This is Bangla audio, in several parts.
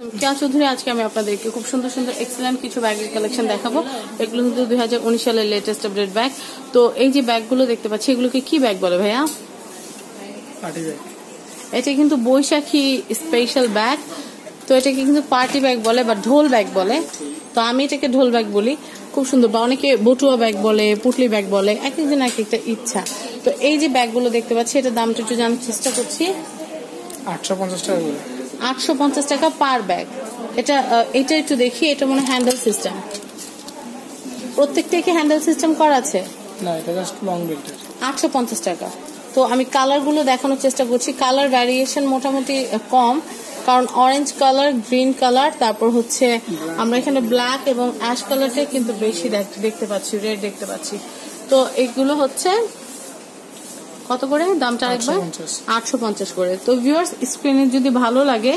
কেয়া চৌধুরী আজকে আমি আপনাদেরকে খুব সুন্দর সুন্দর এক্সেলেন্ট কিছু ব্যাগের কালেকশন দেখাবো। এগুলো কিন্তু দুই হাজার উনিশ সালের লেটেস্ট আপডেট ব্যাগ তো এই যে ব্যাগগুলো দেখতে পাচ্ছি এগুলোকে কি ব্যাগ বলে ভাইয়া? এটা কিন্তু বৈশাখী স্পেশাল ব্যাগ তো এটাকে কিন্তু পার্টি ব্যাগ বলে বা ঢোল ব্যাগ বলে। তো আমি এটাকে ঢোল ব্যাগ বলি। খুব সুন্দর বা অনেকে বটুয়া ব্যাগ বলে পুটলি ব্যাগ বলে এক একজন এক একটা ইচ্ছা। তো এই যে ব্যাগগুলো দেখতে পাচ্ছি এটার দামটা একটু জানার চেষ্টা করছি। আটশো পঞ্চাশ টাকা আটশো পঞ্চাশ টাকা পার ব্যাগ। এটা এটা একটু দেখি এটা মনে হ্যান্ডেল সিস্টেম প্রত্যেকটা কি হ্যান্ডেল সিস্টেম করা আছে? না এটা জাস্ট লং বেল্টের আটশো পঞ্চাশ টাকা। তো আমি কালারগুলো দেখানোর চেষ্টা করছি। কালার ভ্যারিয়েশন মোটামুটি কম কারণ অরেঞ্জ কালার গ্রিন কালার তারপর হচ্ছে আমরা এখানে ব্ল্যাক এবং অ্যাশ কালারটাই কিন্তু বেশি দেখ- দেখতে পাচ্ছি রেড দেখতে পাচ্ছি। তো এগুলো হচ্ছে কত করে? দামটা একবার? আটশো পঞ্চাশ। করে। তো ভিউয়ার্স স্ক্রিনে যদি ভালো লাগে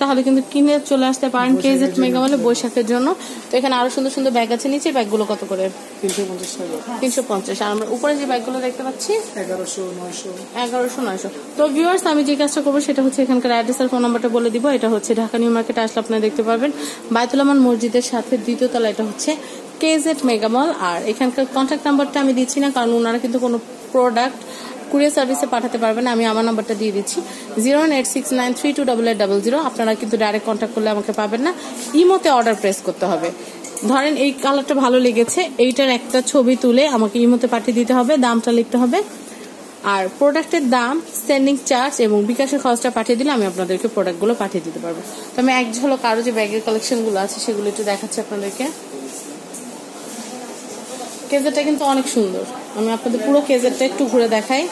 তাহলে কিন্তু কিনে চলে আসতে পারেন কেজেট মেগা মানে বৈশাখের জন্য। তো এখানে আরও সুন্দর সুন্দর ব্যাগ আছে। নিচে ব্যাগগুলো কত করে? তিনশো পঞ্চাশ আর আমরা উপরে যে ব্যাগগুলো দেখতে পাচ্ছি এগারোশো নয়শো। এগারোশো নয়শো। তো ভিউয়ার্স আমি যে কাজটা করব সেটা হচ্ছে এখানকার অ্যাড্রেস আর ফোন নাম্বারটা বলে দিব। এটা হচ্ছে ঢাকা নিউ মার্কেটে আসলে আপনারা দেখতে পারবেন। বায়তুলামান মসজিদের সাথে দ্বিতীয় তলা এটা হচ্ছে কেজেট মেগামল আর এখানকার কন্ট্যাক্ট নাম্বারটা আমি দিচ্ছি না কারণ ওনারা কিন্তু কোনো প্রোডাক্ট কুরিয়ার সার্ভিসে পাঠাতে পারবেন, আমি আমার নাম্বারটা দিয়ে দিচ্ছি। Zero eight six nine three two double eight double zero. আপনারা কিন্তু ডাইরেক্ট কন্ট্যাক্ট করলে আমাকে পাবেন না। ইমোতে অর্ডার প্রেস করতে হবে। ধরেন এই কালারটা ভালো লেগেছে, এইটার একটা ছবি তুলে আমাকে ইমোতে পাঠিয়ে দিতে হবে, দামটা লিখতে হবে। আর প্রোডাক্টের দাম সেন্ডিং চার্জ এবং বিকাশের খরচটা পাঠিয়ে দিলে আমি আপনাদেরকে প্রোডাক্টগুলো পাঠিয়ে দিতে পারব। তো আমি এক ঝলক আরও যে ব্যাগের কালেকশনগুলো আছে, সেগুলো একটু দেখাচ্ছি আপনাদেরকে। কেজেরটা কিন্তু অনেক সুন্দর। আমি আপনাদের পুরো কেজেরটা একটু ঘুরে দেখাই।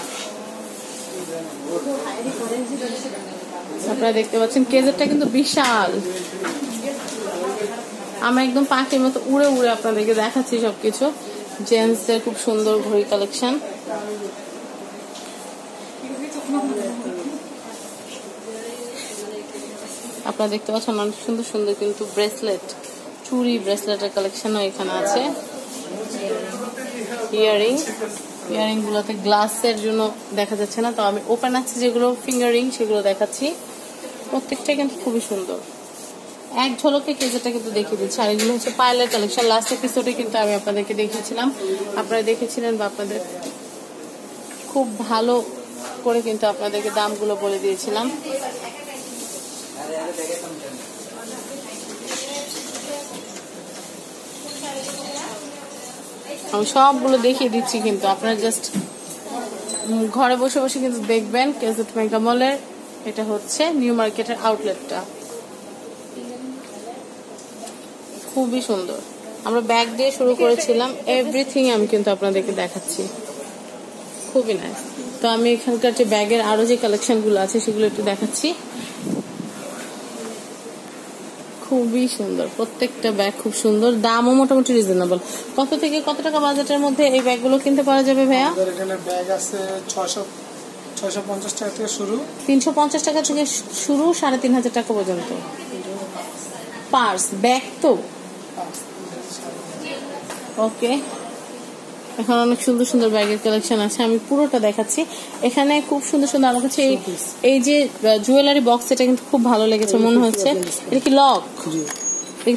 আপনারা দেখতে পাচ্ছেন, কেজেরটা কিন্তু বিশাল। আমি একদম পাখির মতো উড়ে উড়ে আপনাদেরকে দেখাচ্ছি সবকিছু। জেন্টসদের খুব সুন্দর ঘড়ি কালেকশন। আপনারা দেখতে পাচ্ছেন অনেক সুন্দর সুন্দর কিন্তু ব্রেসলেট, চুড়ি ব্রেসলেটের কালেকশনও এখানে আছে। ইয়ারিং ইয়ারিং গুলোতে গ্লাসের জন্য দেখা যাচ্ছে না, তো আমি ওপেন আছে যেগুলো ফিঙ্গারিং সেগুলো দেখাচ্ছি। প্রত্যেকটাই কিন্তু খুবই সুন্দর। এক ঝলকে কেজেটা কিন্তু দেখিয়ে দিচ্ছি। আর এগুলো হচ্ছে পায়েলের কালেকশন লাস্ট এপিসোডে কিন্তু আমি আপনাদেরকে দেখিয়েছিলাম। আপনারা দেখেছিলেন বা আপনাদের খুব ভালো করে কিন্তু আপনাদেরকে দামগুলো বলে দিয়েছিলাম। আমি সবগুলো দেখিয়ে দিচ্ছি কিন্তু। আপনারা জাস্ট ঘরে বসে বসে কিন্তু দেখবেন কেজেট মেগা মলের এটা হচ্ছে নিউ মার্কেটের আউটলেটটা খুবই সুন্দর। আমরা ব্যাগ দিয়ে শুরু করেছিলাম। এভরিথিং আমি কিন্তু আপনাদেরকে দেখাচ্ছি। খুবই নাইস তো আমি এখানকার যে ব্যাগের আরও যে কালেকশনগুলো আছে, সেগুলো একটু দেখাচ্ছি। খুবই সুন্দর। প্রত্যেকটা ব্যাগ খুব সুন্দর। দামও মোটামুটি রিজনেবল কত থেকে কত টাকা বাজেটের মধ্যে এই ব্যাগগুলো কিনতে পারা যাবে ভাইয়া? এখানে ব্যাগ আছে ছয়শো পঞ্চাশ টাকা থেকে শুরু। তিনশো পঞ্চাশ টাকা থেকে শুরু সাড়ে তিন হাজার টাকা পর্যন্ত। পার্স ব্যাগ তো? ওকে এখন অনেক সুন্দর সুন্দর ব্যাগের কালেকশন আছে আমি পুরোটা দেখাচ্ছি। এখানে খুব সুন্দর সুন্দর আমার কাছে এই- যে জুয়েলারি বক্স এটা কিন্তু খুব ভালো লেগেছে মনে হচ্ছে। এটা কি লক?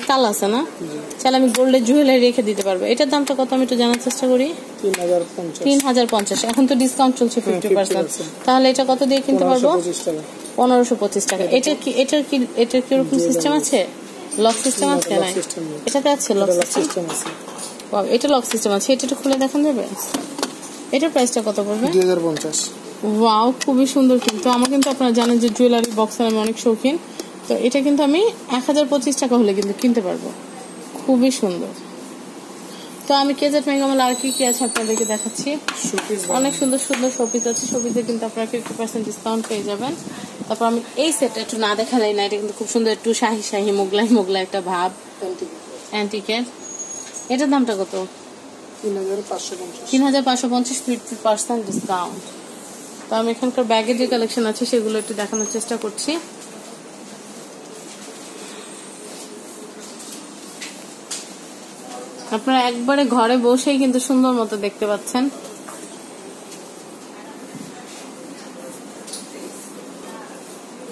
তালা আছে না? তাহলে আমি গোল্ডের জুয়েলারি রেখে দিতে পারব। এটার দামটা কত আমি একটু জানার চেষ্টা করি? তিন হাজার পঞ্চাশ। এখন তো ডিসকাউন্ট চলছে ফিফটি পার্সেন্ট তাহলে এটা কত দিয়ে কিনতে পারব? পনেরোশো পঁচিশ টাকা। এটার কি এটার কি এটার কি ওরকম সিস্টেম আছে? লক সিস্টেম আছে নেই। এটাতে আছে লক সিস্টেম সিস্টেম আছে এটা লক সিস্টেম আছে এটা একটু খুলে দেখান যাবে? এটার প্রাইসটা কত পড়বে? দুই হাজার পঞ্চাশ। ওয়াও খুবই সুন্দর কিন্তু। আমার কিন্তু আপনারা জানেন যে জুয়েলারি বক্সের আমি অনেক শৌখিন। তো এটা কিন্তু আমি এক হাজার পঁচিশ টাকা হলে কিন্তু কিনতে পারব। খুবই সুন্দর। তো আমি কেজেট মেগামাল আর কি কি আছে আপনাদেরকে দেখাচ্ছি? অনেক সুন্দর সুন্দর শোপিস আছে। শোপিসে কিন্তু আপনারা ফিফটি পার্সেন্ট ডিসকাউন্ট পেয়ে যাবেন। তারপর আমি এই সেটটা একটু না দেখালেই না এটা কিন্তু খুব সুন্দর একটু শাহি শাহি মোগলাই মোগলাই একটা ভাব। অ্যান্টিকের এটার দামটা কত? তিন হাজার পাঁচশো পঞ্চাশ। ফিফটি পার্সেন্ট ডিসকাউন্ট তো আমি এখানকার ব্যাগে যে কালেকশন আছে সেগুলো একটু দেখানোর চেষ্টা করছি। আপনারা একবারে ঘরে বসেই কিন্তু সুন্দর মতো দেখতে পাচ্ছেন।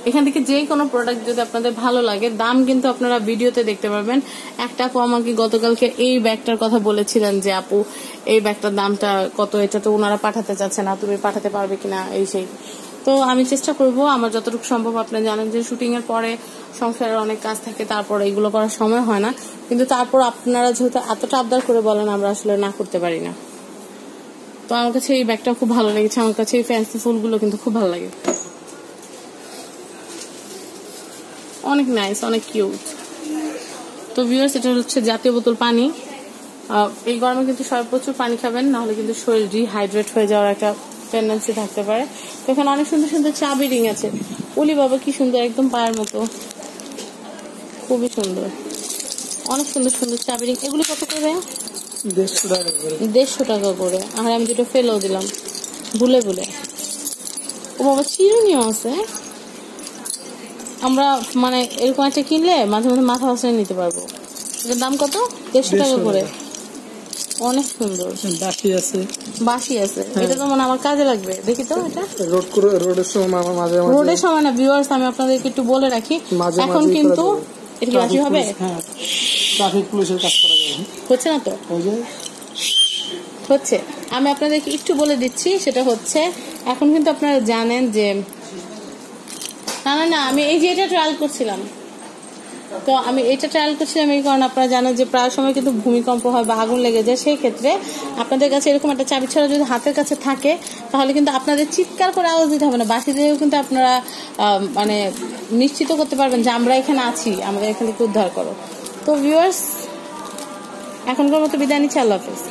এখান থেকে যে কোনো প্রোডাক্ট যদি আপনাদের ভালো লাগে, দাম কিন্তু আপনারা ভিডিওতে দেখতে পারবেন। একটা আপু আমাকে গতকালকে এই ব্যাগটার কথা বলেছিলেন যে, আপু, এই ব্যাগটার দামটা কত? এটা তো ওনারা পাঠাতে চাচ্ছে না। তুমি পাঠাতে পারবে কিনা? এই সেই। তো আমি চেষ্টা করব, আমার যতটুকু সম্ভব আপনারা জানেন যে শুটিং এর পরে সংসারের অনেক কাজ থাকে, তারপর এগুলো করার সময় হয় না। কিন্তু তারপর আপনারা যেহেতু এতটা আবদার করে বলেন, আমরা আসলে না করতে পারি না। তো আমার কাছে এই ব্যাগটা খুব ভালো লেগেছে। আমার কাছে এই ফ্যান্সি ফুলগুলো কিন্তু খুব ভালো লাগে। অনেক নাইস অনেক কিউট তো ভিউয়ার্স এটা হচ্ছে জাতীয় বোতল পানি। এই গরমে কিন্তু সবাই প্রচুর পানি খাবেন নাহলে কিন্তু শরীর ডিহাইড্রেট হয়ে যাওয়ার একটা টেন্ডেন্সি থাকতে পারে। তো এখানে অনেক সুন্দর সুন্দর চাবি রিং আছে। উলি বাবা কি সুন্দর একদম পায়ের মতো। খুবই সুন্দর। অনেক সুন্দর সুন্দর চাবি রিং এগুলো কত করে? দেড়শো টাকা করে। দেড়শো টাকা করে। আর আমি দুটো ফেলেও দিলাম। ভুলে ভুলে। ও বাবা চিরুনিও আছে আমরা মানে এরকম একটা কিনলে মাঝে মাঝে মাথা বসায় নিতে পারব। এটার দাম কত? দেড়শো টাকা করে। অনেক সুন্দর। বাকি আছে। বাসি আছে। এটা তো মানে আমার কাজে লাগবে। দেখি তো এটা। রোড রোডের সময় আমার মাঝে রোডের সময় না ভিউয়ার্স আমি আপনাদেরকে একটু বলে রাখি। এখন কিন্তু এটা কি বাসি হবে? হ্যাঁ। ট্রাফিক পুলিশের কাজ করা যাবে। হচ্ছে না তো? ওই যে হচ্ছে। আমি আপনাদেরকে একটু বলে দিচ্ছি সেটা হচ্ছে এখন কিন্তু আপনারা জানেন যে না না না, আমি এই যে এটা ট্রায়াল করছিলাম। তো আমি এটা ট্রায়াল করছিলাম এই কারণ আপনারা জানেন যে প্রায় সময় কিন্তু ভূমিকম্প হয় বা আগুন লেগে যায়, সেই ক্ষেত্রে আপনাদের কাছে এরকম একটা চাবি ছাড়া যদি হাতের কাছে থাকে, তাহলে কিন্তু আপনাদের চিৎকার করে আওয়াজ দিতে হবে না। বাসি দিয়েও কিন্তু আপনারা মানে নিশ্চিত করতে পারবেন যে আমরা এখানে আছি, আমাদের এখান থেকে উদ্ধার করো। তো ভিউয়ার্স এখনকার মতো বিদায় নিচ্ছি, আল্লাহ হাফেজ।